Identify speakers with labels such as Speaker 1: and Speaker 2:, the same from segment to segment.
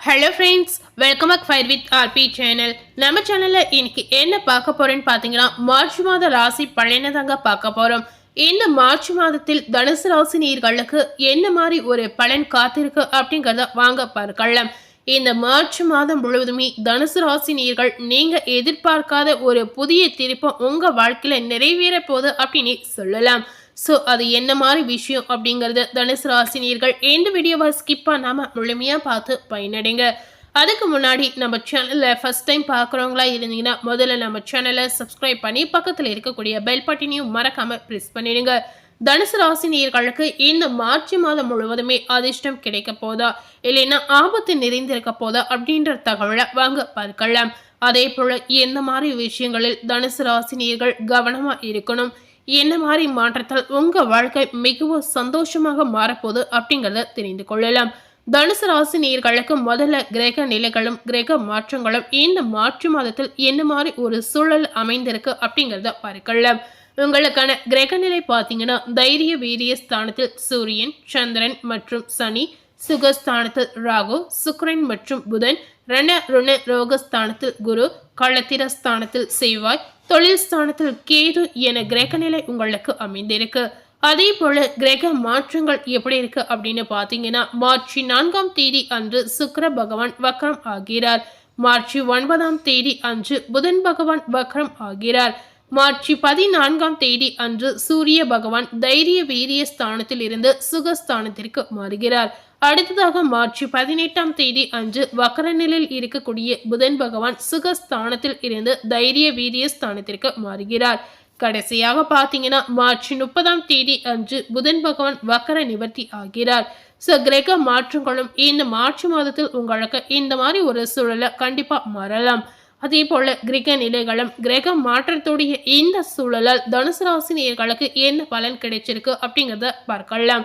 Speaker 1: Hello friends welcome back fire with RP channel நம்ம சேனலில் இன்னைக்கு என்ன பார்க்க போகிறேன்னு பார்த்தீங்கன்னா மார்ச் மாத ராசி பழையனதாங்க பார்க்க போகிறோம் இந்த மார்ச் மாதத்தில் தனுசு ராசி நீர்களுக்கு என்ன மாதிரி ஒரு பலன் காத்திருக்கு அப்படிங்கிறத வாங்க பார்க்கலாம். இந்த மார்ச் மாதம் முழுவதுமே தனுசு ராசி நீர்கள் நீங்கள் எதிர்பார்க்காத ஒரு புதிய திருப்பம் உங்கள் வாழ்க்கையில் நிறைவேற போகுது அப்படின்னு சொல்லலாம். ஸோ அது என்ன மாதிரி விஷயம் அப்படிங்கிறது தனுசு ராசினியர்கள் எந்த வீடியோவை ஸ்கிப் பண்ணாமல் முழுமையாக பார்த்து பயனடைங்க. அதுக்கு முன்னாடி நம்ம சேனலில் ஃபஸ்ட் டைம் பார்க்குறவங்களா இருந்தீங்கன்னா முதல்ல நம்ம சேனலை சப்ஸ்கிரைப் பண்ணி பக்கத்தில் இருக்கக்கூடிய பெல் பட்டினையும் மறக்காமல் ப்ரெஸ் பண்ணிடுங்க. தனுசு ராசினியர்களுக்கு இந்த மார்ச் மாதம் முழுவதுமே அதிர்ஷ்டம் கிடைக்க போதா? இல்லைன்னா ஆபத்து நிறைந்திருக்க போதா? அப்படின்ற தகவலை வாங்க பார்க்கலாம். அதே போல் எந்த மாதிரி விஷயங்களில் தனுசு ராசினியர்கள் கவனமாக இருக்கணும்? என்ன மாதிரி மாற்றத்தால் உங்க வாழ்க்கை மிகவும் சந்தோஷமாக மாறப்போகுது அப்படிங்கிறத தெரிந்து கொள்ளலாம். தனுசு ராசி நேர்களுக்கு முதல்ல கிரக நிலைகளும் கிரக மாற்றங்களும் இந்த மாற்று மாதத்தில் என்ன மாதிரி ஒரு சூழல் அமைந்திருக்கு அப்படிங்கிறத பார்க்கலாம். உங்களுக்கான கிரக நிலை பார்த்தீங்கன்னா தைரிய வீரிய ஸ்தானத்தில் சூரியன் சந்திரன் மற்றும் சனி சுகஸ்தானத்தில் ராகு சுக்ரன் மற்றும் புதன் ரண ருண ரோகஸ்தானத்தில் குரு களத்திரஸ்தானத்தில் செய்வாய் செவ்வாய் தொழில் ஸ்தானத்தில் கேது என கிரக நிலை உங்களுக்கு அமைந்திருக்கு. அதே போல கிரக மாற்றங்கள் எப்படி இருக்கு அப்படின்னு பாத்தீங்கன்னா மார்ச் நான்காம் தேதி அன்று சுக்கர பகவான் வக்ரம் ஆகிறார். மார்ச் ஒன்பதாம் தேதி அன்று புதன் பகவான் வக்ரம் ஆகிறார். மார்ச் பதினான்காம் தேதி அன்று சூரிய பகவான் தைரிய வீரிய ஸ்தானத்தில் இருந்து சுகஸ்தானத்திற்கு மாறுகிறார். அடுத்ததாக மார்ச் பதினெட்டாம் தேதி அன்று வக்கரநிலையில் இருக்கக்கூடிய புதன் பகவான் சுகஸ்தானத்தில் இருந்து தைரிய வீரிய ஸ்தானத்திற்கு மாறுகிறார். கடைசியாக பார்த்தீங்கன்னா மார்ச் முப்பதாம் தேதி அன்று புதன் பகவான் வக்கர நிவர்த்தி ஆகிறார். ஸோ கிரக மாற்றங்களும் இந்த மார்ச் மாதத்தில் உங்களுக்கு இந்த மாதிரி ஒரு சூழலை கண்டிப்பாக மாறலாம். அதே போல கிரக நிலைகளும் கிரக மாற்றத்துடைய இந்த சூழலால் தனுசு ராசி நேர்களுக்கு என்ன பலன் கிடைச்சிருக்கு அப்படிங்கிறத பார்க்கலாம்.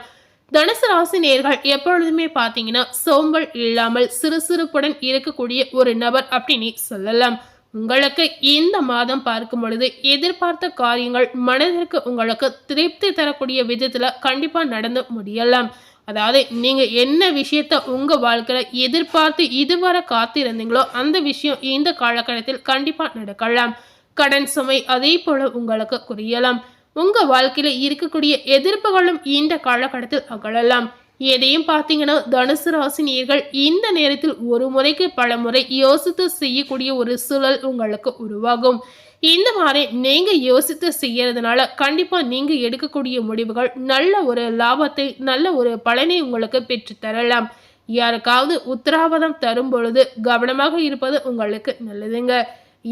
Speaker 1: தனுசு ராசி நேர்கள் எப்பொழுதுமே பார்த்தீங்கன்னா சோம்பல் இல்லாமல் சிறுசிறுப்புடன் இருக்கக்கூடிய ஒரு நபர் அப்படின்னு சொல்லலாம். உங்களுக்கு இந்த மாதம் பார்க்கும் பொழுது எதிர்பார்த்த காரியங்கள் மனதிற்கு உங்களுக்கு திருப்தி தரக்கூடிய விதத்துல கண்டிப்பா நடந்து முடியலாம். அதாவது நீங்கள் என்ன விஷயத்த உங்கள் வாழ்க்கையில் எதிர்பார்த்து இதுவரை காத்திருந்தீங்களோ அந்த விஷயம் இந்த காலகட்டத்தில் கண்டிப்பாக நடக்கலாம். கடன் சுமை அதே போல் உங்களுக்கு குறையலாம். உங்கள் வாழ்க்கையில் இருக்கக்கூடிய எதிர்ப்புகளும் இந்த காலகட்டத்தில் அகழலாம் எதையும் பார்த்தீங்கன்னா தனுசு ராசினியர்கள் இந்த நேரத்தில் ஒரு முறைக்கு பல முறை யோசித்து செய்யக்கூடிய ஒரு சூழல் உங்களுக்கு உருவாகும். இந்த மாதிரி நீங்கள் யோசித்து செய்யறதுனால கண்டிப்பாக நீங்கள் எடுக்கக்கூடிய முடிவுகள் நல்ல ஒரு லாபத்தை நல்ல ஒரு பலனை உங்களுக்கு பெற்று தரலாம். யாருக்காவது உத்தரவாதம் தரும் பொழுது கவனமாக இருப்பது உங்களுக்கு நல்லதுங்க.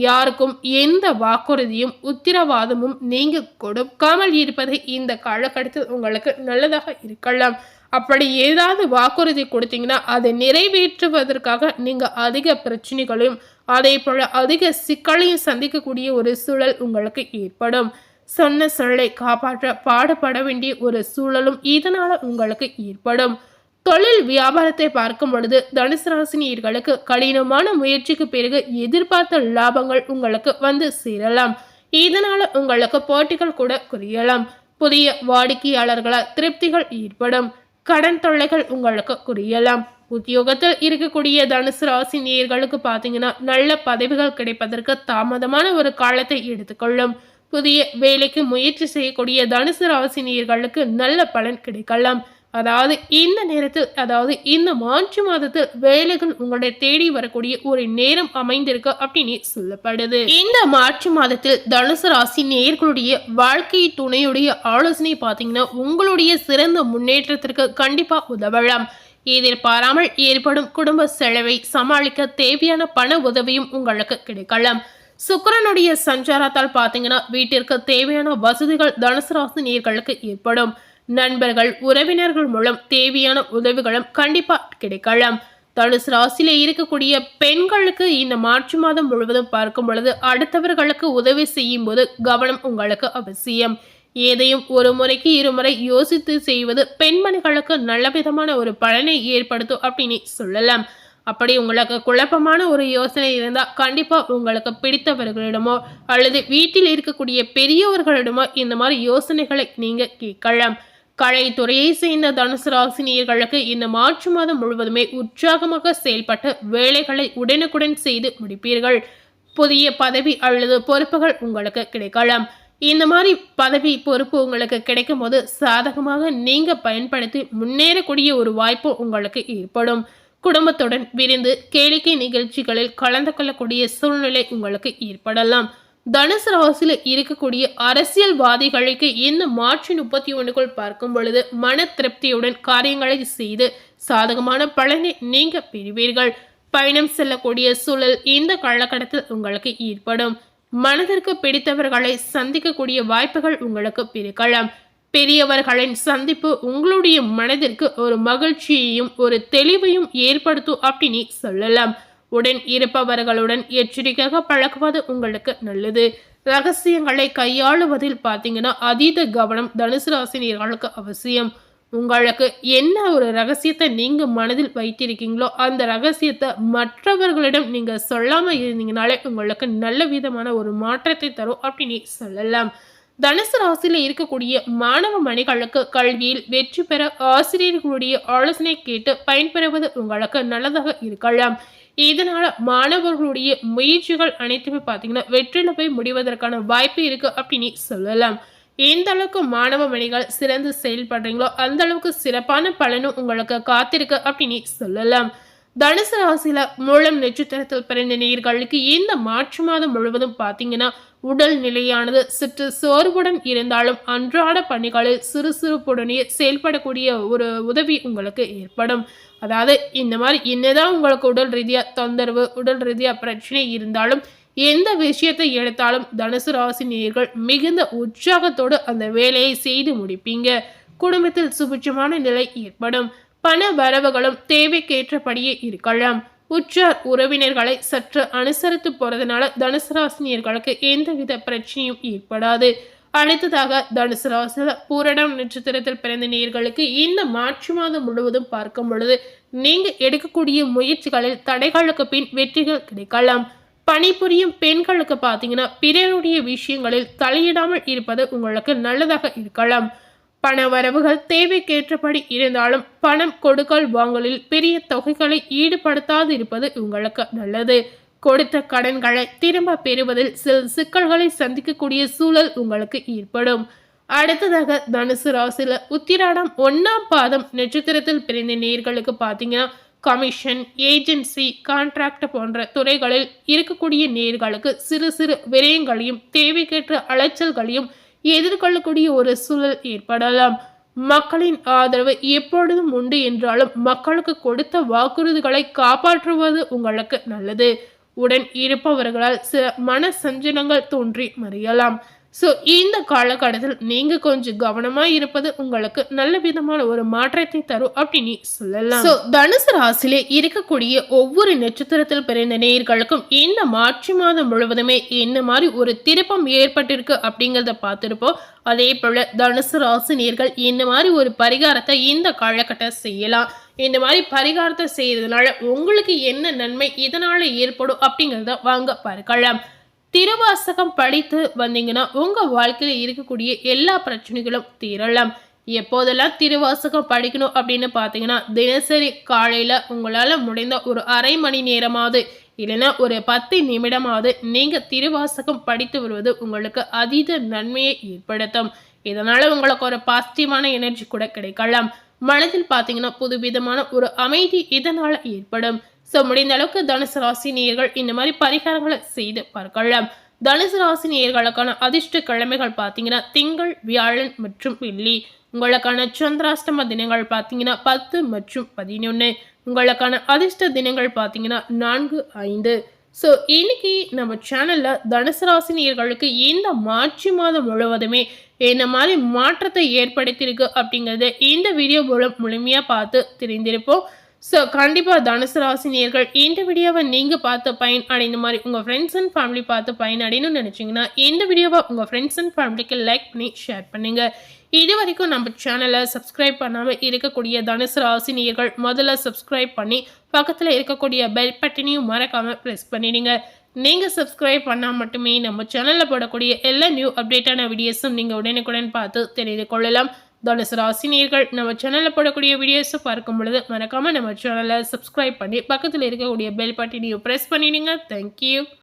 Speaker 1: யாருக்கும் எந்த வாக்குறுதியும் உத்திரவாதமும் நீங்கள் கொடுக்காமல் இருப்பதை இந்த காலகட்டத்தில் உங்களுக்கு நல்லதாக இருக்கலாம். அப்படி ஏதாவது வாக்குறுதி கொடுத்தீங்கன்னா அதை நிறைவேற்றுவதற்காக நீங்கள் அதிக பிரச்சனைகளையும் அதே போல் அதிக சிக்கலையும் சந்திக்கக்கூடிய ஒரு சூழல் உங்களுக்கு ஏற்படும். சொன்ன சொல்லை காப்பாற்ற பாடுபட வேண்டிய ஒரு சூழலும் இதனால் உங்களுக்கு ஏற்படும். தொழில் வியாபாரத்தை பார்க்கும் பொழுது தனுசு ராசினியர்களுக்கு கடினமான முயற்சிக்கு பிறகு எதிர்பார்த்த லாபங்கள் உங்களுக்கு வந்து சேரலாம். இதனால் உங்களுக்கு போட்டிகள் கூட குறையலாம். புதிய வாடிக்கையாளர்களால் திருப்திகள் ஏற்படும். கடன் தொல்லைகள் உங்களுக்கு குறியலாம். உத்தியோகத்தில் இருக்கக்கூடிய தனுசு ராசி நேயர்களுக்கு பார்த்தீங்கன்னா நல்ல பதவிகள் கிடைப்பதற்கு தாமதமான ஒரு காலத்தை எடுத்துக்கொள்ளும். புதிய வேலைக்கு முயற்சி செய்யக்கூடிய தனுசு ராசி நேயர்களுக்கு நல்ல பலன் கிடைக்கலாம். அதாவது இந்த நேரத்தில் அதாவது இந்த மார்ச் மாதத்தில் வேலைகள் உங்களை தேடி வரக்கூடிய ஒரு நேரம் அமைந்திருக்கு அப்படின்னு சொல்லப்படுது. இந்த மார்ச் மாதத்தில் தனுசு ராசி நேர்களுடைய வாழ்க்கை துணையுடைய ஆலோசனை பார்த்தீங்கன்னா உங்களுடைய சிறந்த முன்னேற்றத்திற்கு கண்டிப்பா உதவலாம். எதிர்பாராமல் ஏற்படும் குடும்ப செலவை சமாளிக்க தேவையான பண உதவியும் உங்களுக்கு கிடைக்கலாம். சுக்கரனுடைய சஞ்சாரத்தால் பார்த்தீங்கன்னா வீட்டிற்கு தேவையான வசதிகள் தனுசு ராசி நேர்களுக்கு ஏற்படும். நண்பர்கள் உறவினர்கள் மூலம் தேவையான உதவிகளும் கண்டிப்பாக கிடைக்கலாம். தனுசு ராசியில இருக்கக்கூடிய பெண்களுக்கு இந்த மார்ச் மாதம் முழுவதும் பார்க்கும் பொழுது அடுத்தவர்களுக்கு உதவி செய்யும் போது கவனம் உங்களுக்கு அவசியம். ஏதையும் ஒரு முறைக்கு இருமுறை யோசித்து செய்வது பெண்மணிகளுக்கு நல்ல விதமான ஒரு பலனை ஏற்படுத்தும் அப்படின்னு சொல்லலாம். அப்படி உங்களுக்கு குழப்பமான ஒரு யோசனை இருந்தால் கண்டிப்பாக உங்களுக்கு பிடித்தவர்களிடமோ அல்லது வீட்டில் இருக்கக்கூடிய பெரியவர்களிடமோ இந்த மாதிரி யோசனைகளை நீங்கள் கேட்கலாம். கலைத்துறையை சேர்ந்த தனுசு ராசினியர்களுக்கு இந்த மார்ச் மாதம் முழுவதுமே உற்சாகமாக செயல்பட்டு வேலைகளை உடனுக்குடன் செய்து முடிப்பீர்கள். புதிய பதவி அல்லது பொறுப்புகள் உங்களுக்கு கிடைக்கலாம். இந்த மாதிரி பதவி பொறுப்பு உங்களுக்கு கிடைக்கும் போது சாதகமாக நீங்க பயன்படுத்தி முன்னேறக்கூடிய ஒரு வாய்ப்பு உங்களுக்கு ஏற்படும். குடும்பத்துடன் விரிந்து கேளிக்கை நிகழ்ச்சிகளில் கலந்து கொள்ளக்கூடிய சூழ்நிலை உங்களுக்கு ஏற்படலாம். தனுசு ராசியில் இருக்கக்கூடிய அரசியல்வாதிகளுக்கு இந்த மார்ச் முப்பத்தி ஒன்றுக்குள் பார்க்கும் பொழுது மன திருப்தியுடன் காரியங்களை செய்து சாதகமான பலனை நீங்க பெறுவீர்கள். பயணம் செல்லக்கூடிய சூழல் இந்த காலகட்டத்தில் உங்களுக்கு ஏற்படும். மனதிற்கு பிடித்தவர்களை சந்திக்கக்கூடிய வாய்ப்புகள் உங்களுக்கு பிறக்கலாம் பெரியவர்களின் சந்திப்பு உங்களுடைய மனதிற்கு ஒரு மகிழ்ச்சியையும் ஒரு தெளிவையும் ஏற்படுத்தும் அப்படின்னு சொல்லலாம். உடன் இருப்பவர்களுடன் எச்சரிக்கையாக பழகுவது உங்களுக்கு நல்லது. ரகசியங்களை கையாளுவதில் பார்த்தீங்கன்னா அதீத கவனம் தனுசு ராசினியர்களுக்கு அவசியம். உங்களுக்கு என்ன ஒரு ரகசியத்தை நீங்கள் மனதில் வைத்திருக்கீங்களோ அந்த ரகசியத்தை மற்றவர்களிடம் நீங்கள் சொல்லாமல் இருந்தீங்கனாலே உங்களுக்கு நல்ல விதமான ஒரு மாற்றத்தை தரும் அப்படின்னு சொல்லலாம். தனுசு ராசியில் இருக்கக்கூடிய மாணவ மணிகளுக்கு கல்வியில் வெற்றி பெற ஆசிரியர்களுடைய ஆலோசனை கேட்டு பயன்பெறுவது உங்களுக்கு நல்லதாக இருக்கலாம். இதனால் மாணவர்களுடைய முயற்சிகள் அனைத்துமே பார்த்தீங்கன்னா வெற்றில போய் முடிவதற்கான வாய்ப்பு இருக்குது அப்படின்னு சொல்லலாம். எந்த அளவுக்கு மாணவ மணிகள் சிறந்து செயல்படுறீங்களோ அந்த அளவுக்கு சிறப்பான பலனும் உங்களுக்கு காத்திருக்கு அப்படின்னு சொல்லலாம். தனுசு ராசியில மூலம் நட்சத்திரத்தில் பிறந்த நேர்களுக்கு இந்த மாற்று மாதம் முழுவதும் பார்த்தீங்கன்னா உடல் நிலையானது சற்று சோர்வுடன் இருந்தாலும் அன்றாட பணிகளில் சுறுசுறுப்புடனே செயல்படக்கூடிய ஒரு உதவி உங்களுக்கு ஏற்படும். அதாவது இந்த மாதிரி என்னதான் உங்களுக்கு உடல் ரீதியாக தொந்தரவு உடல் ரீதியாக பிரச்சனை இருந்தாலும் எந்த விஷயத்தை எடுத்தாலும் தனுசு ராசி நேர்கள் மிகுந்த உற்சாகத்தோடு அந்த வேலையை செய்து முடிப்பீங்க. குடும்பத்தில் சுபிட்சமான நிலை ஏற்படும். பண வரவுகளும் தேவைக்கேற்றபடியே இருக்கலாம். உற்றார் உறவினர்களை சற்று அனுசரித்து போறதுனால தனுசு ராசினியர்களுக்கு எந்தவித பிரச்சனையும் ஏற்படாது. அடுத்ததாக தனுசு ராசியில் பூரணம் நட்சத்திரத்தில் பிறந்த நேர்களுக்கு இந்த மார்ச் மாதம் முழுவதும் பார்க்கும் பொழுது நீங்க எடுக்கக்கூடிய முயற்சிகளில் தடைகளுக்கு பின் வெற்றிகள் கிடைக்கலாம். பணிபுரியும் பெண்களுக்கு பார்த்தீங்கன்னா பிறருடைய விஷயங்களில் தலையிடாமல் இருப்பது உங்களுக்கு நல்லதாக இருக்கலாம். பண வரவுகள் தேவைக்கேற்றபடி இருந்தாலும் பணம் கொடுக்கல் வாங்கலில் பெரிய தொகைகளை ஈடுபடுத்தாது இருப்பது உங்களுக்கு நல்லது. கொடுத்த கடன்களை திரும்ப பெறுவதில் சில சிக்கல்களை சந்திக்கக்கூடிய சூழல் உங்களுக்கு ஏற்படும். அடுத்ததாக தனுசு ராசியில் உத்திராடம் ஒன்றாம் பாதம் நட்சத்திரத்தில் பிறந்த நேர்களுக்கு பார்த்தீங்கன்னா கமிஷன் ஏஜென்சி கான்ட்ராக்ட் போன்ற துறைகளில் இருக்கக்கூடிய நேர்களுக்கு சிறு சிறு விரயங்களையும் தேவைக்கேற்ற அலைச்சல்களையும் எதிர்கொள்ளக்கூடிய ஒரு சூழல் ஏற்படலாம். மக்களின் ஆதரவு எப்பொழுதும் உண்டு என்றாலும் மக்களுக்கு கொடுத்த வாக்குறுதிகளை காப்பாற்றுவது உங்களுக்கு நல்லது. உடன் இருப்பவர்களால் சில மன சஞ்சலங்கள் தோன்றி மறியலாம். ஸோ இந்த காலகட்டத்தில் நீங்கள் கொஞ்சம் கவனமாக இருப்பது உங்களுக்கு நல்ல விதமான ஒரு மாற்றத்தை தரும் அப்படின்னு சொல்லலாம். ஸோ தனுசு ராசிலே இருக்கக்கூடிய ஒவ்வொரு நட்சத்திரத்தில் பிறந்த நேயர்களுக்கும் இந்த மார்ச் மாதம் முழுவதுமே என்ன மாதிரி ஒரு திருப்பம் ஏற்பட்டிருக்கு அப்படிங்கிறத பார்த்துருப்போம். அதே போல் தனுசு ராசி நேர்கள் இந்த மாதிரி ஒரு பரிகாரத்தை இந்த காலகட்டம் செய்யலாம். இந்த மாதிரி பரிகாரத்தை செய்யறதுனால உங்களுக்கு என்ன நன்மை இதனால் ஏற்படும் அப்படிங்கிறத வாங்க பார்க்கலாம். திருவாசகம் படித்து வந்தீங்கன்னா உங்கள் வாழ்க்கையில் இருக்கக்கூடிய எல்லா பிரச்சனைகளும் தீரலாம். எப்போதெல்லாம் திருவாசகம் படிக்கணும் அப்படின்னு பார்த்தீங்கன்னா தினசரி காலையில் உங்களால் முடிந்த ஒரு அரை மணி நேரமாவது இல்லைன்னா ஒரு பத்து நிமிடமாவது நீங்கள் திருவாசகம் படித்து வருவது உங்களுக்கு அதீத நன்மையை ஏற்படுத்தும். இதனால் உங்களுக்கு ஒரு பாசிட்டிவான எனர்ஜி கூட கிடைக்கலாம். மனதில் பார்த்தீங்கன்னா புதுவிதமான ஒரு அமைதி இதனால் ஏற்படும். ஸோ முடிந்த அளவுக்கு தனுசு ராசி நேயர்கள் இந்த மாதிரி பரிகாரங்களை செய்து பார்க்கலாம். தனுசு ராசி நேயர்களுக்கான அதிர்ஷ்ட கிழமைகள் பார்த்தீங்கன்னா திங்கள் வியாழன் மற்றும் வெள்ளி. உங்களுக்கான சந்திராஷ்டம தினங்கள் பார்த்தீங்கன்னா பத்து மற்றும் பதினொன்று உங்களுக்கான அதிர்ஷ்ட தினங்கள் பார்த்தீங்கன்னா நான்கு ஐந்து. ஸோ இன்னைக்கு நம்ம சேனலில் தனுசு ராசினியர்களுக்கு இந்த மார்ச் மாதம் முழுவதுமே என்ன மாதிரி மாற்றத்தை ஏற்படுத்தியிருக்கு அப்படிங்கிறத இந்த வீடியோ மூலம் முழுமையாக பார்த்து தெரிந்திருப்போம். ஸோ கண்டிப்பாக தனுசு ராசினியர்கள் இந்த வீடியோவை நீங்கள் பார்த்து பயன் அடைந்த மாதிரி உங்கள் ஃப்ரெண்ட்ஸ் அண்ட் ஃபேமிலி பார்த்து பயன் அடையணும்னு நினச்சிங்கன்னா இந்த வீடியோவை உங்கள் ஃப்ரெண்ட்ஸ் அண்ட் ஃபேமிலிக்கு லைக் பண்ணி ஷேர் பண்ணுங்கள் இது வரைக்கும் நம்ம சேனலை சப்ஸ்கிரைப் பண்ணாமல் இருக்கக்கூடிய தனுசு ராசினியர்கள் முதல்ல சப்ஸ்கிரைப் பண்ணி பக்கத்தில் இருக்கக்கூடிய பெல் பட்டனையும் மறக்காமல் ப்ரெஸ் பண்ணிடுங்க. நீங்கள் சப்ஸ்கிரைப் பண்ணால் மட்டுமே நம்ம சேனலில் போடக்கூடிய எல்லா நியூ அப்டேட்டான வீடியோஸும் நீங்கள் உடனுக்குடன் பார்த்து தெரிந்து கொள்ளலாம். தனுசு ராசினியர்கள் நம்ம சேனலில் போடக்கூடிய வீடியோஸை பார்க்கும் பொழுது மறக்காமல் நம்ம சேனலை சப்ஸ்கிரைப் பண்ணி பக்கத்தில் இருக்கக்கூடிய பெல் பட்டனையும் ப்ரெஸ் பண்ணிடுங்க. தேங்க்யூ